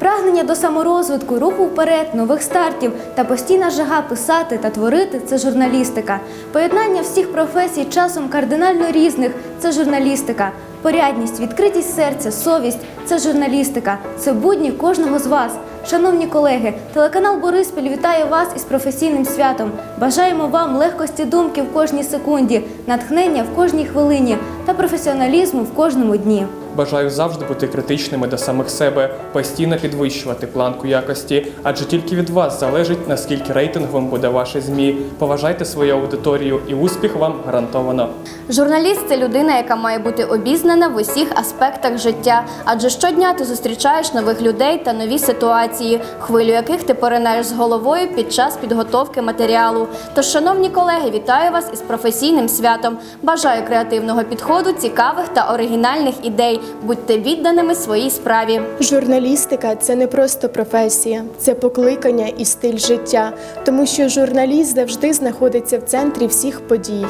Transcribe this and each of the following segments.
Прагнення до саморозвитку, руху вперед, нових стартів та постійна жага писати та творити це журналістика. Поєднання всіх професій часом кардинально різних це журналістика. Порядність, відкритість серця, совість це журналістика. Це будні кожного з вас. Шановні колеги, телеканал Бориспіль вітає вас із професійним святом. Бажаємо вам легкості думки в кожній секунді, натхнення в кожній хвилині та професіоналізму в кожному дні. Бажаю завжди бути критичними до самих себе, постійно підвищувати планку якості, адже тільки від вас залежить, наскільки рейтингом буде ваше ЗМІ. Поважайте свою аудиторію і успіх вам гарантовано. Журналіст це людина, яка має бути обізнана в усіх аспектах життя, адже щодня ти зустрічаєш нових людей та нові ситуації, хвилю яких ти поринаєш з головою під час підготовки матеріалу. Тож, шановні колеги, вітаю вас із професійним святом. Бажаю креативного підходу, цікавих та оригінальних ідей. Будьте відданими своїй справі. Журналістика це не просто професія, це покликання і стиль життя, тому що журналіст завжди знаходиться в центрі всіх подій.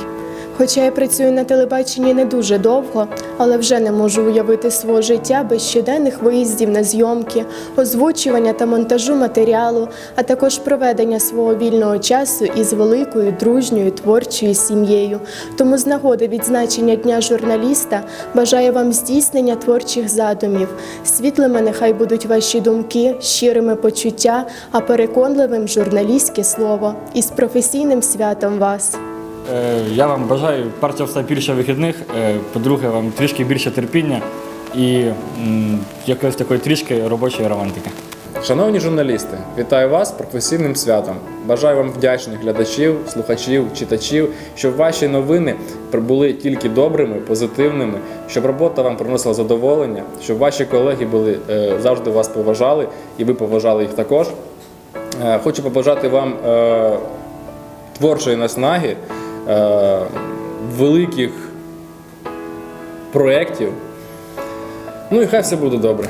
Хоча я працюю на телебаченні не дуже довго, але вже не можу уявити свого життя без щоденних виїздів на зйомки, озвучування та монтажу матеріалу, а також проведення свого вільного часу із великою дружньою творчою сім'єю. Тому з нагоди відзначення Дня журналіста бажаю вам здійснення творчих задумів. Світлими нехай будуть ваші думки, щирими почуття, а переконливим журналістське слово. Із професійним святом вас! Е, Я вам бажаю перше все більше вихідних, е, по-друге, вам трішки більше терпіння і якоїсь такої трішки робочої романтики. Шановні журналісти, вітаю вас професійним святом. Бажаю вам вдячних глядачів, слухачів, читачів, щоб ваші новини були тільки добрими, позитивними, щоб робота вам приносила задоволення, щоб ваші колеги були е, завжди вас поважали і ви поважали їх також. Хочу побажати вам творчої наснаги, великих проєктів. Ну і хай все буде добре.